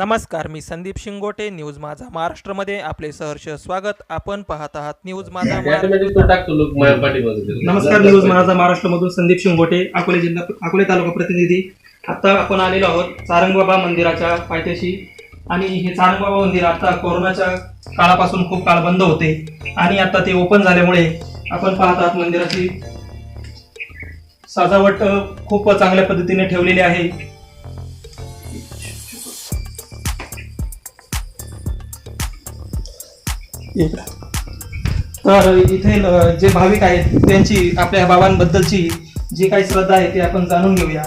नमस्कार मी संदीप शिंगोटे न्यूज माझा महाराष्ट्रमध्ये आपले सहर्ष स्वागत. आपण पाहत आहात न्यूज माझा नमस्कार न्यूज माझा महाराष्ट्रमधून संदीप शिंगोटे अकोले जिल्हा अकोले तालुका प्रतिनिधी. आता आपण आलेलो आहोत सारंगबाबा मंदिराच्या पायथ्याशी. आणि हे सारंगबाबा मंदिर आता कोरोनाच्या काळापासून खूप काळ बंद होते. आणि आता ते ओपन झाल्यामुळे आपण पाहत आहात मंदिराची सजावट खूप चांगल्या पद्धतीने ठेवलेली आहे. तर इथे जे भाविक आहेत त्यांची आपल्या बाबांबद्दलची जी काही श्रद्धा आहे ती आपण जाणून घेऊया.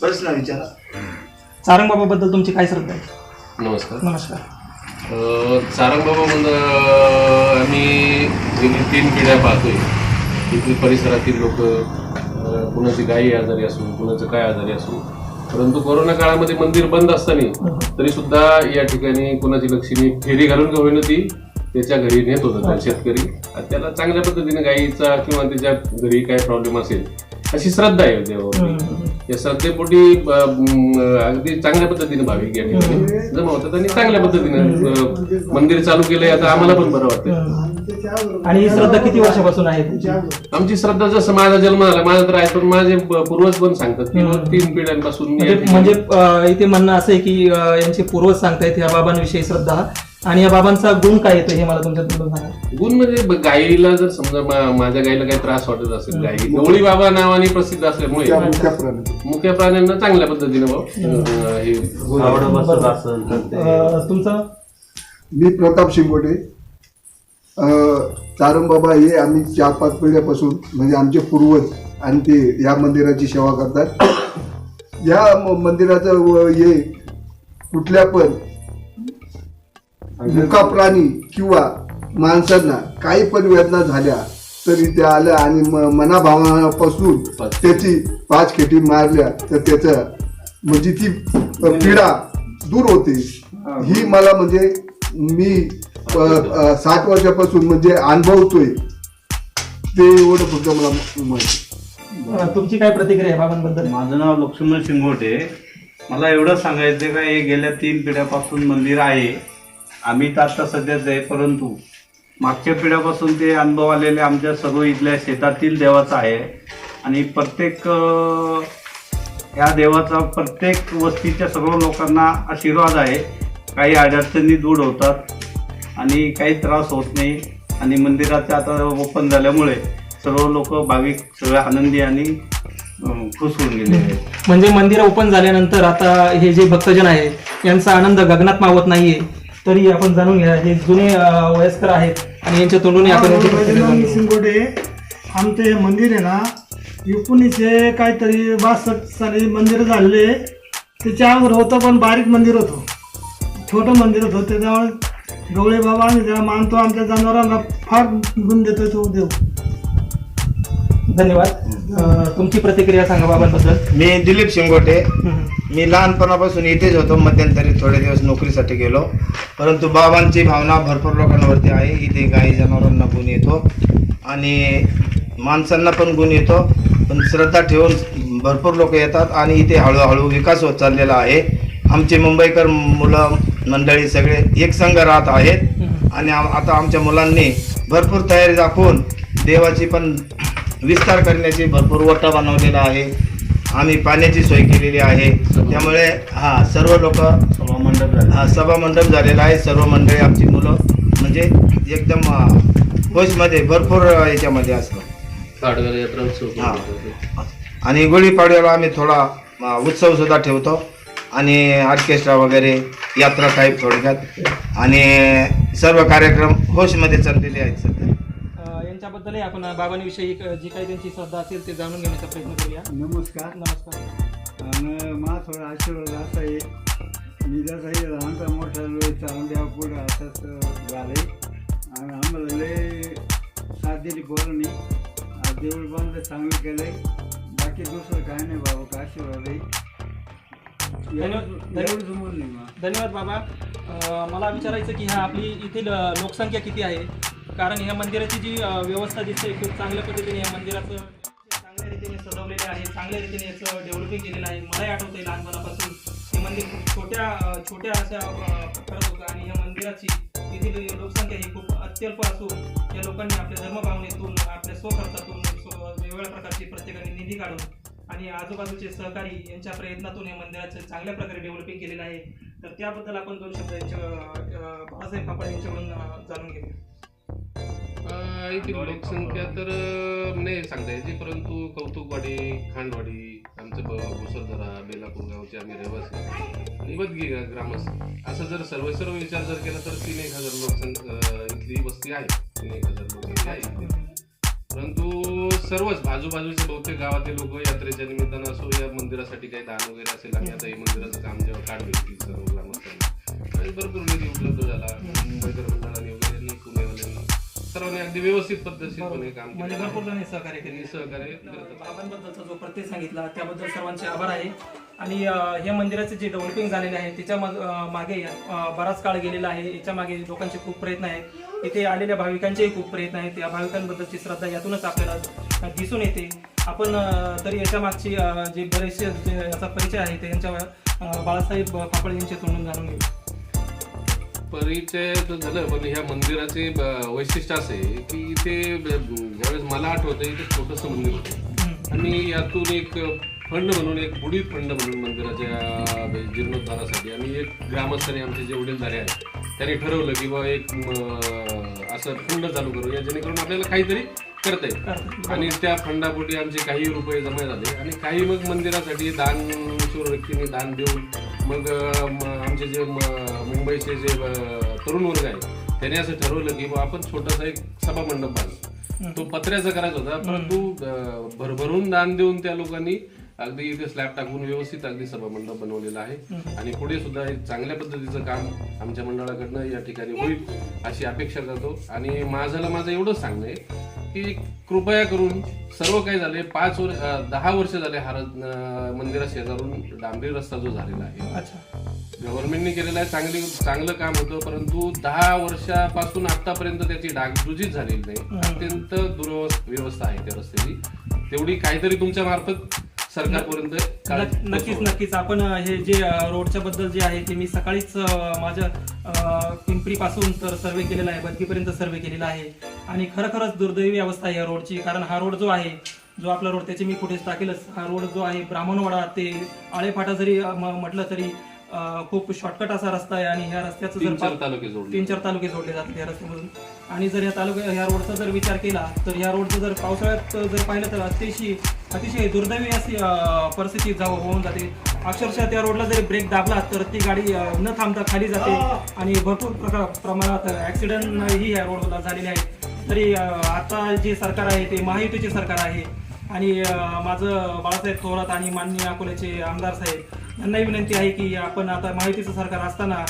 प्रश्न विचारा. सारंगबाबाबद्दल तुमची काय श्रद्धा आहे? नमस्कार. नमस्कार. अं, सारंगबाबा म्हणजे आम्ही गेली तीन पिढ्या पाहतोय. इथली परिसरातील लोक कुणाची गायी आजारी असो कुणाचं काय आजारी असो परंतु कोरोना काळामध्ये मंदिर बंद असताना तरी सुद्धा या ठिकाणी कुणाची लक्ष्मी फेरी घालून का होईना ती त्याच्या घरी नेत होता शेतकरी. आणि त्याला चांगल्या पद्धतीने गाईचा किंवा त्याच्या घरी काय प्रॉब्लेम असेल अशी श्रद्धा आहे देवावर. या श्रद्धेपोटी अगदी चांगल्या पद्धतीने भाविक या ठिकाणी जमा होतात आणि चांगल्या पद्धतीने मंदिर चालू केलंय आता आम्हाला पण बरं वाटतं आणि ही श्रद्धा किती वर्षापासून आहे? आमची श्रद्धा जसं माझा जन्म झाला माझा तर आहे पण माझे पूर्वज पण सांगतात की. तीन पिढ्यांपासून म्हणजे म्हणजे इथे म्हणणं असं आहे की यांचे पूर्वज सांगतायत या बाबांविषयी श्रद्धा. आणि या बाबांचा गुण काय येतो हे मला तुमच्या सांगा. गुण म्हणजे ब- गायीला जर समजा मा- माझ्या गायीला काही त्रास वाटत असेल गायी गवळी बाबा नावाने प्रसिद्ध असल्यामुळे. मुख्य प्राण्यांना. चांगल्या पद्धतीने भाऊ. अ, हे अ, तुमचं? मी प्रताप शिंगोटे बाबा हे आम्ही चार पाच पिढ्यापासून म्हणजे आमचे पूर्वज आणि ते या मंदिराची सेवा करतात. या म- मंदिराचं व हे कुठल्या पण मुका प्राणी किंवा माणसांना काही पण वेदना झाल्या तरी त्या आल्या आणि म- मनाभावनापासून त्याची पाच खेटी मारल्या तर त्याचं म्हणजे ती पीडा दूर होते. ही मला म्हणजे मी साठ वर्षापासून म्हणजे अनुभवतोय. ते एवढं फक्त मला माहिती. तुमची काय प्रतिक्रिया आहे बाबांबद्दल? माझं नाव लक्ष्मण शिंगोटे. मला एवढं सांगायचं का हे गेल्या तीन पिढ्यापासून मंदिर आहे. आम्ही तर आता सध्याच आहे परंतु मागच्या पिढ्यापासून ते अनुभव आलेले आमच्या सर्व इथल्या शेतातील देवाचा आहे. आणि प्रत्येक या देवाचा प्रत्येक वस्तीच्या सर्व लोकांना आशीर्वाद आहे. काही अडचणी दूर होतात आणि काही त्रास होत नाही. आणि मंदिराचं आता ओपन झाल्यामुळे सर्व लोक भाविक सगळे आनंदी आणि खुश होऊन गेले आहेत. म्हणजे मंदिर ओपन झाल्यानंतर आता हे जे भक्तजन आहेत यांचा आनंद गगनात मावत नाहीये. तरी आपण जाणून घ्या हे जुने वयस्कर आहेत आणि यांच्या तोंडून आपण. शिंगोटे आमचं हे मंदिर आहे ना एकोणीसशे काहीतरी बासष्ट साली मंदिर झालेले. त्याच्या अगोदर होतं पण बारीक मंदिर होतं. छोटं मंदिर होतं. त्याच्यामुळे गवळे बाबा आम्ही त्याला मानतो आमच्या जनावरांना फार गुण देतो तो देव. धन्यवाद. तुमची प्रतिक्रिया सांगा बाबांबद्दल. मी दिलीप शिंगोटे. मी लहानपणापासून इथेच होतो. मध्यंतरी थोडे दिवस नोकरीसाठी गेलो. परंतु बाबांची भावना भरपूर लोकांवरती आहे. इथे गाई जनावरांना गुण येतो आणि माणसांना पण गुण येतो. पण श्रद्धा ठेवून भरपूर लोक येतात आणि इथे हळूहळू विकास होत चाललेला आहे. आमचे मुंबईकर मुलं मंडळी सगळे एक संघ राहत आहेत. आणि आता आमच्या मुलांनी भरपूर तयारी दाखवून देवाची पण विस्तार करण्याची भरपूर वटा बनवलेला आहे. आम्ही पाण्याची सोय केलेली आहे. त्यामुळे हा सर्व लोक सभा मंडप झाले. हा सभा मंडप झालेला आहे. सर्व मंडळी आमची मुलं म्हणजे एकदम अ, खुशमध्ये भरपूर याच्यामध्ये असतो हा. आणि गुढीपाडव्याला आम्ही थोडा अ, उत्सव सुद्धा ठेवतो. आणि ऑर्केस्ट्रा वगैरे यात्रा टाईप थोडक्यात. आणि सर्व कार्यक्रम होशमध्ये चाललेले आहेत सध्या. अ, यांच्याबद्दलही आपण बाबांविषयी जी काही त्यांची श्रद्धा असेल ते जाणून घेण्याचा प्रयत्न करूया. नमस्कार. नमस्कार. आणि मला थोडा आशीर्वाद असा आहे. मी जसंही लहानचा मोठा द्या पुढे असंच झाले. आणि आम्हाला लय साथ दिली पोरांनी देऊळ बांधलं चांगलं केलंय. बाकी दुसरं काय नाही बाबा का आशीर्वाद आहे. धन्यवाद. एवढं- समोर नाही मला. धन्यवाद बाबा. अ, मला विचारायचं की ह्या आपली येथील अ, लोकसंख्या किती आहे? कारण या मंदिराची जी व्यवस्था दिसते खूप चांगल्या पद्धतीने या मंदिराचं चांगल्या रीतीने सजवलेले आहे चांगल्या रीतीने याचं डेव्हलपिंग केलेलं आहे. मलाही आठवते लहानपणापासून हे मंदिर खूप छोट्या छोट्या अशा करत होतं आणि या मंदिराची येथील लोकसंख्या ही खूप अत्यल्प असून या लोकांनी आपल्या धर्मभावनेतून आपल्या स्वखर्चातून वेगवेगळ्या प्रकारची प्रत्येकाने निधी काढून आणि आजूबाजूचे सहकारी यांच्या प्रयत्नातून या मंदिराचं चांगल्या प्रकारे डेव्हलपिंग केलेलं आहे. तर त्याबद्दल आपण दोन शब्द यांच्या अं, बाळासाहेब कापड यांच्याकडून जाणून घेऊया. अं, येथील लोकसंख्या तर अं, नाही सांगता यायची परंतु कौतुकवाडी खांडवाडी आमचं ब- भुसरदरा बेलापूर गावचे आम्ही रहिवासी आणि बदगी गा- ग्रामस्थ. असं जर सर्व विचार जर केला तर तीन एक हजार लोकसंख्या इथली वस्ती आहे. तीन एक हजार लोकसंख्या आहे. इथली. परंतु सर्वच आजूबाजूचे बहुतेक गावातील लोक यात्रेच्या निमित्तानं असो या मंदिरासाठी काही दान वगैरे असेल आम्ही आता हे मंदिराचं काम जेव्हा काढ भेटतील सर्व ग्रामस्थांना. आणि भरपूर निधी उपलब्ध झाला. वगैरे पुणेवाल्यांनी सर्वांनी अगदी व्यवस्थित पद्धतशीरपणे काम म्हणजे केलं भरपूर जणांनी सहकार्य केले त्यांनी सहकार्य करत आहेत. बाबांबद्दलचा जो प्रत्यय सांगितला त्याबद्दल सर्वांचे आभार आहे. आणि अं, हे मंदिराचे जे डेव्हलपिंग झालेले आहे त्याच्या मग- अं, मागे अं, बराच काळ गेलेला आहे. याच्या मागे लोकांचे खूप प्रयत्न आहेत. इथे आलेल्या भाविकांचेही खूप प्रयत्न आहेत. या भाविकांबद्दलची श्रद्धा यातूनच आपल्याला दिसून येते. आपण अं, तरी याच्या मागची अं, जे बरेचसे जे याचा परिचय आहे ते यांच्या अं, बाळासाहेब कापड यांच्या तोंडून जाणून घेऊ. परिचय तर झालं पण ह्या मंदिराचे वैशिष्ट्य असे की इथे ज्यावेळेस मला आठवतं इथे छोटंसं मंदिर होतं. आणि यातून एक फंड म्हणून एक बुडीत फंड म्हणून मंदिराच्या जीर्णोद्धारासाठी आणि एक ग्रामस्थांनी आमचे जे वडीलधारे आहेत त्यांनी ठरवलं की बा एक असं फंड चालू करूया जेणेकरून आपल्याला काहीतरी करता येईल. आणि त्या फंडापोटी आमचे काही रुपये जमा झाले. आणि काही मग मंदिरासाठी दान शूर व्यक्तींनी दान देऊन मग आमचे जे मुंबईचे जे तरुण वर्ग आहे त्याने असं ठरवलं की आपण छोटासा एक सभा मंडप बांधू. तो पत्र्याचा करायचा होता परंतु भरभरून दान देऊन त्या लोकांनी अगदी इथे स्लॅब टाकून व्यवस्थित अगदी सभा मंडप बनवलेला आहे. आणि पुढे सुद्धा एक चांगल्या पद्धतीचं काम आमच्या मंडळाकडनं या ठिकाणी होईल अशी अपेक्षा करतो. आणि माझ्याला माझं एवढंच सांगणं आहे की कृपया करून सर्व काही झाले पाच वर्ष दहा वर्ष झाले हा अं, मंदिरा शेजारून डांबरी रस्ता जो झालेला आहे. गव्हर्नमेंटने केलेलं आहे चांगली चांगलं काम होतं परंतु दहा वर्षापासून आतापर्यंत त्याची डागडुजीच झालेली नाही. अत्यंत दुर्व्यवस्था आहे त्या रस्त्याची. तेवढी काहीतरी तुमच्या मार्फत सरकारपर्यंत नक्कीच नक्कीच. आपण हे जे रोडच्या बद्दल जे आहे ते मी सकाळीच माझ्या पिंपरी पासून तर सर्वे केलेला आहे बदकीपर्यंत सर्वे केलेला आहे. आणि खरोखरच दुर्दैवी अवस्था आहे या रोडची कारण हा रोड जो आहे जो आपला रोड त्याचे मी फुटेज टाकेलच. हा रोड जो आहे ब्राह्मणवाडा ते आळेफाटा जरी म्हटलं तरी खूप शॉर्टकट असा रस्ता आहे आणि ह्या रस्त्याचं तीन चार तालुके जोडले. तीन चार तालुके जोडले जातात या रस्त्यामधून. आणि जर ह्या तालुक्या ह्या रोडचा जर विचार केला तर ह्या रोडचं जर पावसाळ्यात जर पाहिलं तर अतिशय अतिशय दुर्दैवी अशी परिस्थिती जाऊ होऊन जाते. अक्षरशः त्या रोडला जरी ब्रेक दाबला तर ती गाडी न थांबता खाली जाते आणि भरपूर प्रकार प्रमाणात ऍक्सिडेंट ही ह्या रोडला झालेले आहेत तरी आता जे सरकार आहे ते महायुतीचे सरकार आहे. आणि माझं बाळासाहेब थोरात आणि माननीय अकोल्याचे आमदार साहेब यांनाही विनंती आहे की आपण आता माहितीचं सरकार असताना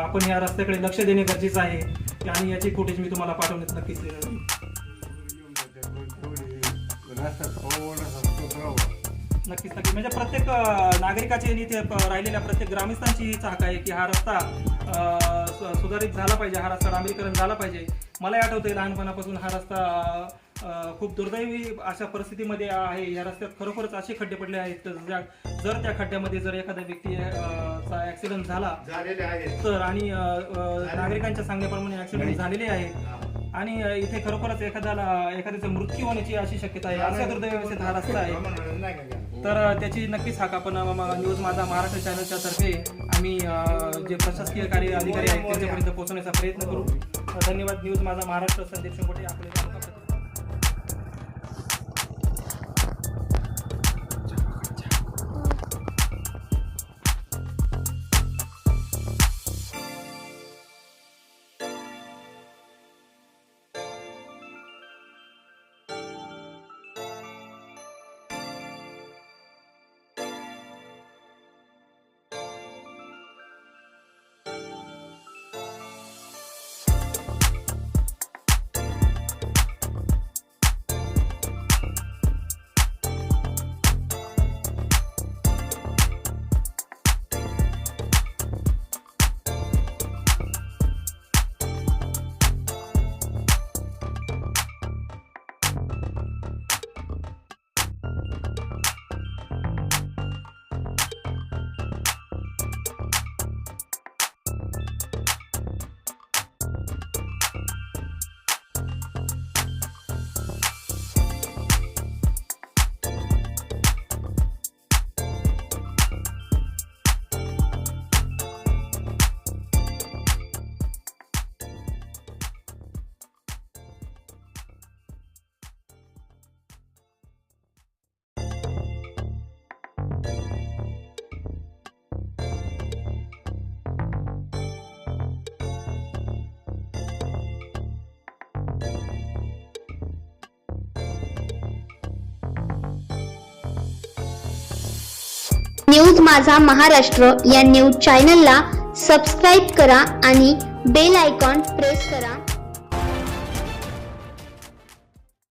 आपण या रस्त्याकडे लक्ष देणे गरजेचं आहे. आणि याची फुटेज मी तुम्हाला पाठवण्यात नक्कीच नक्कीच नक्कीच. म्हणजे प्रत्येक नागरिकाची आणि इथे राहिलेल्या प्रत्येक ग्रामस्थांची ही चाक आहे की हा रस्ता सु- सुधारित झाला पाहिजे हा रस्ता डांबरीकरण झाला पाहिजे. मलाही आठवतंय लहानपणापासून हा रस्ता अं, खूप दुर्दैवी अशा परिस्थितीमध्ये आहे. या रस्त्यात खरोखरच असे खड्डे पडले आहेत तर ज्या- जर त्या खड्ड्यामध्ये जर एखाद्या व्यक्ती चा ऍक्सिडेंट झाला तर आणि नागरिकांच्या सांगण्याप्रमाणे ऍक्सिडेंट झालेले आहेत. आणि इथे खरोखरच एखाद्याला एखाद्याचा मृत्यू होण्याची अशी शक्यता आहे. अशा दुर्दैवावस्थेत हा रस्ता आहे. तर त्याची नक्कीच हाक आपण न्यूज माझा महाराष्ट्र चॅनलच्या तर्फे आम्ही जे प्रशासकीय कार्य अधिकारी आहेत त्यांच्यापर्यंत पोहोचवण्याचा प्रयत्न करू. धन्यवाद. न्यूज माझा महाराष्ट्र संदीप शिंगोटे आपले न्यूज माझा महाराष्ट्र या न्यूज चॅनलला सबस्क्राईब करा आणि बेल आयकॉन प्रेस करा.